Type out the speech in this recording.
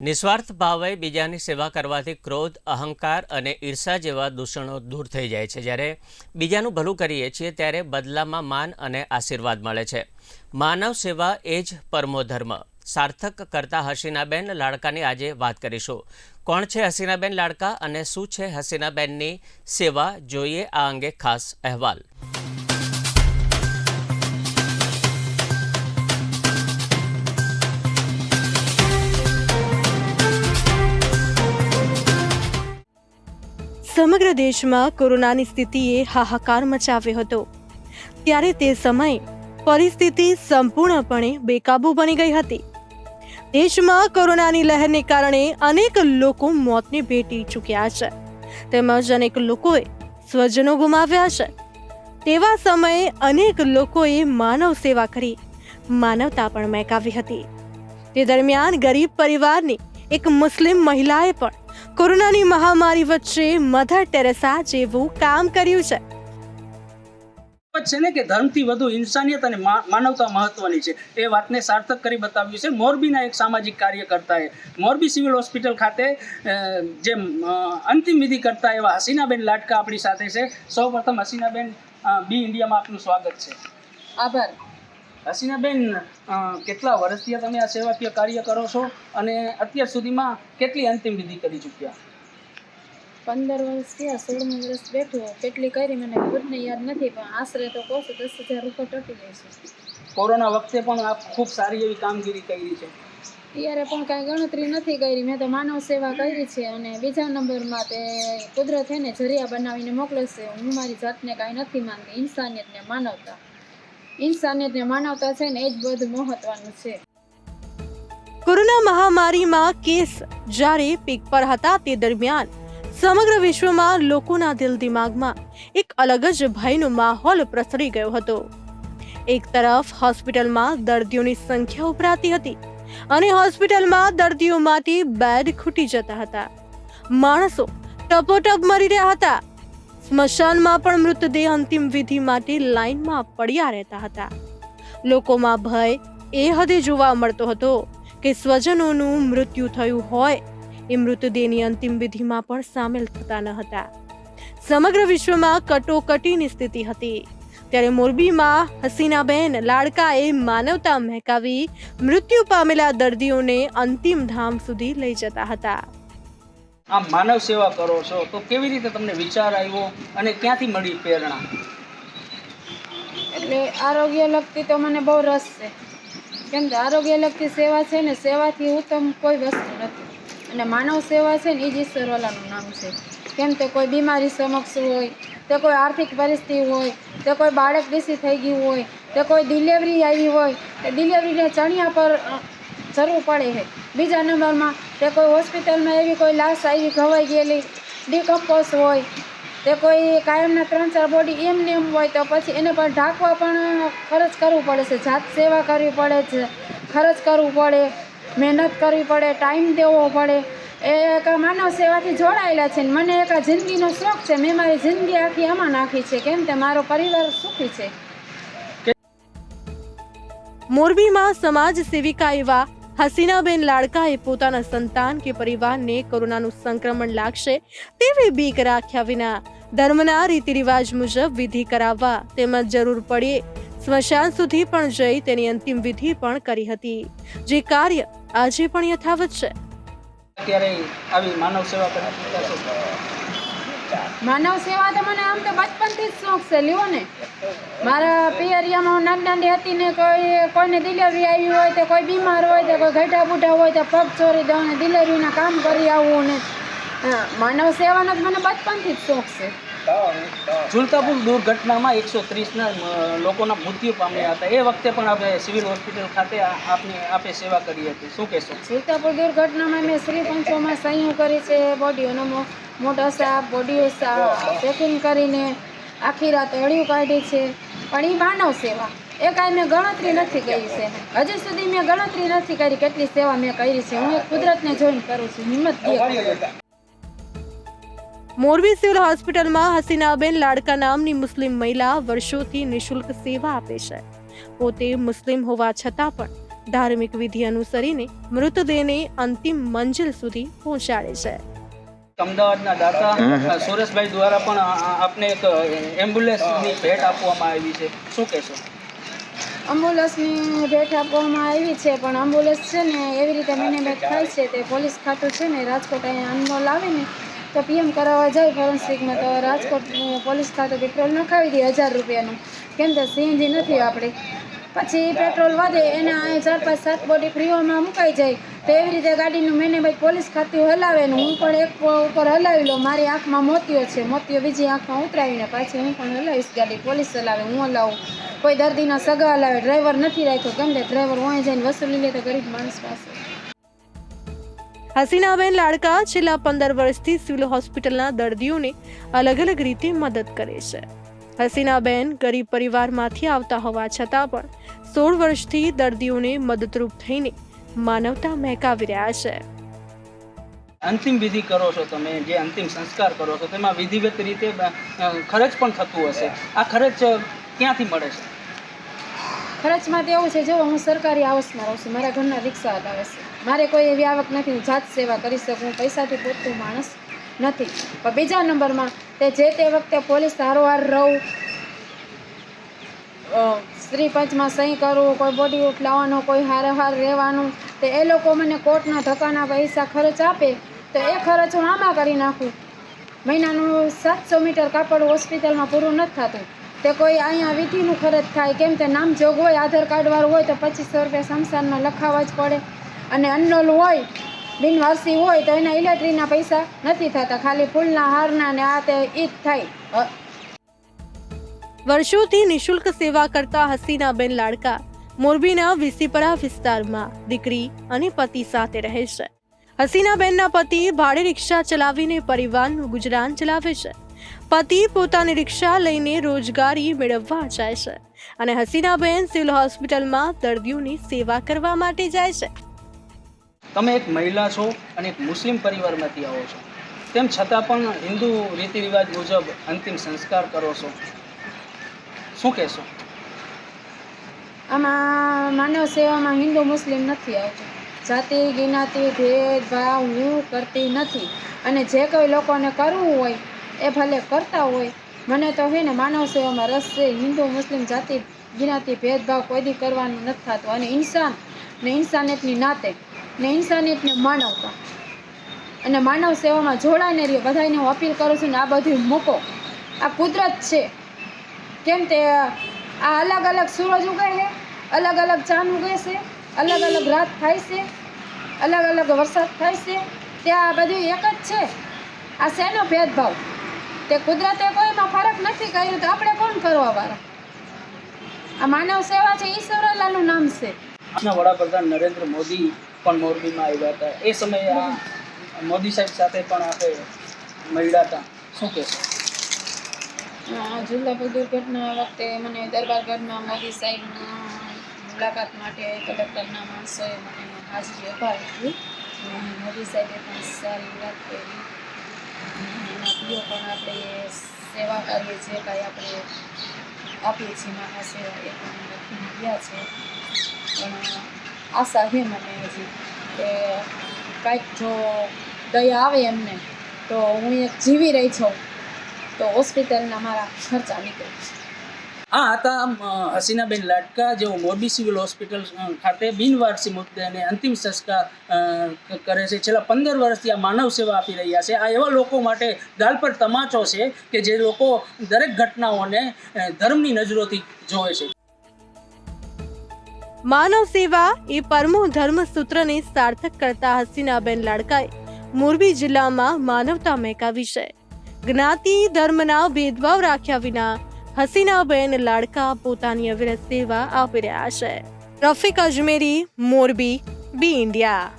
નિસ્વાર્થ ભાવે બીજાની સેવા કરવાથી ક્રોધ, અહંકાર અને ઈર્ષા જેવા દૂષણો દૂર થઈ જાય છે. જ્યારે બીજાનું ભલું કરીએ છીએ, ત્યારે બદલામાં માન અને આશીર્વાદ મળે છે. માનવ સેવા એ જ પરમો ધર્મ. સાર્થક કરતા હસીનાબેન લાડકાની આજે વાત કરીશું. કોણ છે હસીનાબેન લાડકા અને શું છે હસીનાબેનની સેવા? જોઈએ આ અંગે ખાસ અહેવાલ. સમગ્ર દેશમાં કોરોનાની સ્થિતિએ હાહાકાર મચાવ્યો હતો. ત્યારે તે સમયે પરિસ્થિતિ સંપૂર્ણપણે બેકાબૂ બની ગઈ હતી. દેશમાં કોરોનાની લહેરને કારણે અનેક લોકો મોતને ભેટી ચૂક્યા છે. તેમજ અનેક લોકોએ સ્વજનો ગુમાવ્યા છે. તેવા સમયે અનેક લોકોએ માનવ સેવા કરી, માનવતા પણ મહેકાવી હતી. તે દરમિયાન ગરીબ પરિવારની એક મુસ્લિમ મહિલાએ પણ કોરોનાની મહામારી વચ્ચે મધર ટેરેસા જેવું કામ કર્યું છે. છે ને કે ધર્મથી વધુ ઇન્સાનિયત અને માનવતા મહત્વની છે. એ વાતને સાર્થક કરી બતાવ્યું છે. મોરબીના એક સામાજિક કાર્યકર્તાએ મોરબી સિવિલ હોસ્પિટલ ખાતે જે અંતિમ વિધિ કરતા એવા હસીનાબેન લાટકા આપણી સાથે છે. સૌપ્રથમ હસીનાબેન બી ઇન્ડિયામાં આપનું સ્વાગત છે. આભાર. હસીનાબેન કેટલા વર્ષથી તમે આ સેવાકીય કાર્ય કરો છો અને અત્યાર સુધીમાં કેટલી અંતિમ વિધિ કરી ચૂક્યા? પંદર વર્ષ થયા સોળમું વર્ષ બેઠું. કેટલી કરી મને ખુદને યાદ નથી પણ આશરે તો કહું છું દસ હજાર રૂપિયા ટકી જાય છે. કોરોના વખતે પણ આપ ખૂબ સારી એવી કામગીરી કરી છે. ત્યારે પણ કાંઈ ગણતરી નથી કરી. મેં તો માનવ સેવા કરી છે અને બીજા નંબરમાં તે કુદરત એને જરિયા બનાવીને મોકલે છે હું મારી જાતને કાંઈ નથી માનતી ઇન્સાનિયતને માનવતા. ઇન્સાનિયત માનવતા છે ને એ જ બધું મહત્વનું છે. કોરોના મહામારીમાં કેસ જ્યારે પીક પર હતા તે દરમિયાન સમગ્ર વિશ્વમાં લોકોના દિલ દિમાગમાં એક અલગ જ ભયનો માહોલ પ્રસરી ગયો હતો. એક તરફ હોસ્પિટલમાં દર્દીઓની સંખ્યા ઉભરાતી હતી અને હોસ્પિટલમાં દર્દીઓ માટે બેડ ખૂટી જતા હતા. માણસો ટપોટપ મરી રહ્યા હતા. સ્મશાનમાં પણ મૃતદેહ અંતિમ વિધિ માટે લાઈનમાં પડ્યા રહેતા હતા. લોકોમાં ભય એ હદે જોવા મળતો હતો કે સ્વજનોનું મૃત્યુ થયું હોય, એ મૃતદેહની અંતિમ વિધિમાં પણ સામેલ થતા ન હતા. સમગ્ર વિશ્વમાં કટોકટીની સ્થિતિ હતી. ત્યારે મોરબીમાં હસીનાબેન લાડકાએ માનવતા મહેકાવી મૃત્યુ પામેલા દર્દીઓને અંતિમ ધામ સુધી લઈ જતા હતા. આમ માનવ સેવા કરો છો, તો કેવી રીતે તમને વિચાર આવ્યો અને ક્યાંથી મળી પ્રેરણા? એટલે આરોગ્ય લગતી તો મને બહુ રસ છે. કેમ કે આરોગ્ય લગતી સેવા છે ને, સેવાથી ઉત્તમ કોઈ વસ્તુ નથી. અને માનવ સેવા છે ને, એ જ ઈશ્વરવાલાનું નામ છે. કેમ કે કોઈ બીમારી સમક્ષ હોય તે કોઈ આર્થિક પરિસ્થિતિ હોય તે કોઈ બાળક બેસી થઈ ગયું હોય તે કોઈ ડિલિવરી આવી હોય, તે ડિલિવરીને ચણિયા પર જરૂર પડે છે. બીજા નંબરમાં તે કોઈ હોસ્પિટલમાં એવી કોઈ લાશ આવી ઘવાઈ ગયેલી ડિકમ્પોઝ હોય તે કોઈ કાયમના ત્રણ ચાર બોડી એમને એમ હોય, તો પછી એને પણ ઢાંકવા પણ ખર્ચ કરવું પડે છે. જાત સેવા કરવી પડે છે. ખર્ચ કરવું પડે. મહેનત કરવી પડે. ટાઈમ દેવો પડે. એ એક માનવ સેવાથી જોડાયેલા છે ને મને એક જિંદગીનો શોખ છે. મેં મારી જિંદગી આખી આમાં નાખી છે. કેમ કે મારો પરિવાર સુખી છે. મોરબીમાં સમાજ સેવિકા એવા હસીનાબેન લાડકાએ પોતાના સંતાન કે પરિવારને કોરોનાનું સંક્રમણ લાગશે તેવી બીક રાખ્યા વિના ધર્મના રીતિ રિવાજ મુજબ વિધિ કરાવવા તેમજ જરૂર પડે. સ્મશાન સુધી પણ જઈ તેની અંતિમ વિધિ પણ કરી હતી, જે કાર્ય આજે પણ યથાવત છે. અત્યારે આવી માનવ સેવા માનવ સેવા તો મને આમ તો બચપનથી જ શોખ છે, લ્યો ને. મારા પિયરિયામાં હું નાની હતી ને કોઈ કોઈને ડિલિવરી આવી હોય તો કોઈ બીમાર હોય તો કોઈ ઘટા બુઢા હોય તો પગ ચોરી દઉં ને ડિલિવરીના કામ કરી આવું ને. માનવ સેવાનો તો મને બચપનથી જ શોખ છે. ઝુલતાપુર દુર્ઘટનામાં એકસો ત્રીસના લોકોના મૃત્યુ પામ્યા હતા. એ વખતે પણ આપણે સિવિલ હોસ્પિટલ ખાતે આપને આપે સેવા કરી હતી. શું કહેશો? જુલતાપુર દુર્ઘટનામાં મેં શ્રી પંચોમાં સહીઓ કરી છે. બોડીઓનો મોટા સાપ બોડીઓ પેકિંગ કરીને આખી રાત અળિયું કાઢી છે. પણ એ માનવ સેવા. એ કાંઈ મેં ગણતરી નથી કરી છે. હજી સુધી મેં ગણતરી નથી કરી કેટલી સેવા મેં કરી છે. હું કુદરતને જોઈને કરું છું. હિંમત મોરબી સિવિલ હોસ્પિટલમાં હસીનાબેન લાડકા નામની મુસ્લિમ મહિલા વર્ષોથી નિઃશુલ્ક સેવા આપે છે. પોતે મુસ્લિમ હોવા છતાં પણ ધાર્મિક વિધિ અનુસરીને મૃતદેહને અંતિમ મંજિલ સુધી પહોંચાડે છે. અમદાવાદના દાતા સુરેશભાઈ દ્વારા પણ આપને એક એમ્બ્યુલન્સની ભેટ આપવામાં આવી છે. શું કહેશો? એમ્બ્યુલન્સની ભેટ આપવામાં આવી છે પણ એમ્બ્યુલન્સ છે ને એવી રીતે મેનેજમેન્ટ થાય છે તે પોલીસ ખાતું છે ને રાજકોટ અહીંયા અનમોલ આવે ને તો પીએમ કરાવવા જાય ફોરેન્સિકમાં તો રાજકોટ પોલીસ ખાતું પેટ્રોલ નખાવી દે હજાર રૂપિયાનું. કેમ કે સીએનજી નથી આપણે. પછી પેટ્રોલ વધે, એને અહીંયા ચાર પાંચ સાત બોડી ફ્રીઓમાં મુકાઈ જાય. તો એવી રીતે ગાડીનું મેને ભાઈ પોલીસ ખાતું હલાવે ને હું પણ એક ઉપર હલાવી લઉં. મારી આંખમાં મોતીઓ છે. મોતીઓ બીજી આંખમાં ઉતરાવીને પાછી હું પણ હલાવીશ ગાડી. પોલીસ હલાવે, હું હલાવું. કોઈ દર્દીના સગા હલાવે. ડ્રાઈવર નથી રાખ્યો. કેમ ડ્રાઈવર હોય જઈને વસૂલી લે તો ગરીબ માણસ પાસે. હસીનાબેન લાડકા છેલ્લા પંદર વર્ષથી સિવિલ હોસ્પિટલના દર્દીઓને અલગ અલગ રીતે મદદ કરે છે. હસીનાબેન ગરીબ પરિવારમાંથી આવતા હોવા છતાં પણ સોળ વર્ષથી દર્દીઓને મદદરૂપ થઈને માનવતા મહેકાવી રહ્યા છે. અંતિમ વિધિ કરો છો તમે, જે અંતિમ સંસ્કાર કરો છો, તેમાં વિધિવત રીતે ખર્ચ પણ થતું હશે. આ ખર્ચ ક્યાંથી મળે છે? ખર્ચમાં તો એવું છે, જો હું સરકારી આવાસમાં રહું છું, મારા ઘરના રિક્ષા હટાવે છે. મારે કોઈ એવી આવક નથી, હું જાત સેવા કરી શકું પૈસાથી પૂરતું માણસ નથી. પણ બીજા નંબરમાં તે જે તે વખતે પોલીસ હારોહાર રહું સ્ત્રી પંચમાં સહી કરવું કોઈ બોડી ઉઠ લાવવાનો કોઈ હારોહાર રહેવાનું, તે એ લોકો મને કોર્ટના ધક્કાના પૈસા ખર્ચ આપે, તો એ ખર્ચ હું આમાં કરી નાખું. મહિનાનું સાતસો મીટર કાપડ હોસ્પિટલમાં પૂરું નથી થતું. તે કોઈ અહીંયા વિધિનું ખર્ચ થાય, કેમ તે નામ જોગવાઈ આધાર કાર્ડવાળું હોય તો પચીસો રૂપિયા સંસારમાં લખાવવા જ પડે. અને અનનોલ હોય, બિનવારસી હોય તો એના ઇલેક્ટ્રિકના પૈસા નથી થતા, ખાલી ફૂલના હારના ને આ તે ઈ થાય. વર્ષોથી નિશુલ્ક સેવા કરતા હસીનાબેન લાડકા મોરબીના વિસીપરા વિસ્તારમાં દીકરી અને પતિ સાથે રહે છે. હસીનાબેનના પતિ ભાડે રિક્ષા ચલાવીને પરિવારનું ગુજરાન ચલાવે છે. પતિ પોતાની રિક્ષા લઈને રોજગારી મેળવવા જાય છે અને હસીનાબેન સિવિલ હોસ્પિટલમાં દર્દીઓની સેવા કરવા માટે જાય છે. તમે એક મહિલા છો અને એક મુસ્લિમ પરિવારમાંથી આવો છો. તેમ છતાં પણ હિન્દુ રીતિ રિવાજ મુજબ અંતિમ સંસ્કાર કરો છો. શું કહેશો? આમાં માનવ સેવામાં હિન્દુ મુસ્લિમ નથી આવતું. જાતિ જ્ઞાતિ ભેદભાવ હું કરતી નથી. અને જે કોઈ લોકોને કરવું હોય એ ભલે કરતા હોય. મને તો હે ને માનવ સેવામાં રસ છે. હિન્દુ, મુસ્લિમ જાતિ જ્ઞાતિ ભેદભાવ કોઈ દી કરવાનું નથી થતું. અને ઇન્સાન ને ઇન્સાનિયતની નાતે ને ઇન્સાનિયતને માનવતા. અને માનવ સેવામાં જોડાઈને રહ્યો. બધાને હું અપીલ કરું છું ને આ બધું મૂકો. આ કુદરત છે. કેમ તે આ અલગ અલગ સૂરજ ઉગે છે, અલગ અલગ ચાંદ ઉગે છે, અલગ અલગ રાત થાય છે, અલગ અલગ વરસાદ થાય છે. ત્યાં આ બધું એક જ છે. આ શેનો ભેદભાવ? તે કુદરતે કોઈમાં ફરક નથી કર્યું તો આપણે કોણ કરવા વાળા? આ માનવ સેવા છે ઈશ્વરલાલનું નામ છે. આપણા વડાપ્રધાન નરેન્દ્ર મોદી પણ મોરબીમાં આવ્યા હતા. એ સમયે આ મોદી સાહેબ સાથે પણ આપણે મળ્યા હતા. શું કહેશો? આ જુલ્લાપુર દુર્ઘટના વખતે મને દરબારગઢમાં મોદી સાહેબના મુલાકાત માટે કલેક્ટરના માણસોએ મને હાજરી અપાવી હતી. મોદી સાહેબે પણ સારી વાત કરી. પીઓ પણ આપણે સેવા કરીએ છીએ, કાંઈ આપણે આપીએ છીએ માનવ સેવા એ પણ લખીને ગયા છે. પણ આશા છે મને હજી કે કાંઈક જો દયા આવે એમને, તો હું એક જીવી રહી છું. તો હોસ્પિટલના મારા ખર્ચા નીકળે આ હતા હસીનાબેન લાડકા જેઓ મોરબી સિવિલ હોસ્પિટલ ખાતે બિનવારસી મુદ્દે અંતિમ સંસ્કાર કરે છે. છેલ્લા પંદર વર્ષથી આ માનવ સેવા આપી રહ્યા છે. આ એવા લોકો માટે ગાલ પર તમાચો છે કે જે લોકો દરેક ઘટનાઓને ધર્મની નજરોથી જોવે છે. માનવ સેવા એ પરમો ધર્મ સૂત્રને સાર્થક કરતા હસીનાબેન લાડકાએ મોરબી જિલ્લામાં માનવતા મહેકાવી છે. જ્ઞાતિ, ધર્મના ભેદભાવ રાખ્યા વિના હસીનાબેન લાડકા પોતાની અવિરત સેવા આપી રહ્યા છે. Rafiq Ajmeri Morbi B India.